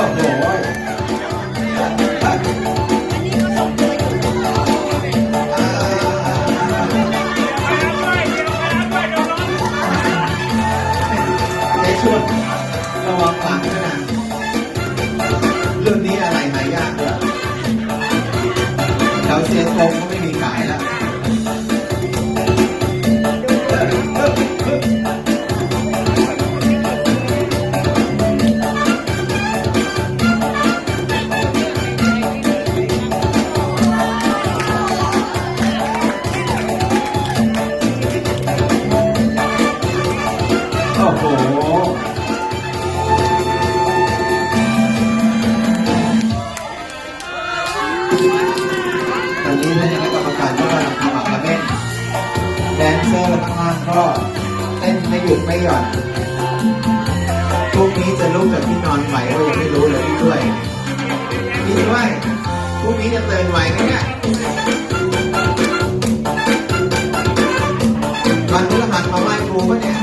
อ้โหในช่วงระวังหลังด้วยนะเรุ่นนี้อะไรหายากด้วยแถวเซียนตรงก็ไม่ ตอนนี้ท่านคณะกรรมการก็กำลังทำอักเล่นแดนเซอร์ข้งล่างก็เต้นไม่หยุดไม่หย่อนพวกนี้จะลุกจากที่นอนไหวก็ยังไม่รู้เลยพี่ด้วยพี่ด้วยพวกนี้จะเตือนไหวกันเนี่ยวันพฤหัสมาไหว้ครูปะเนี่ย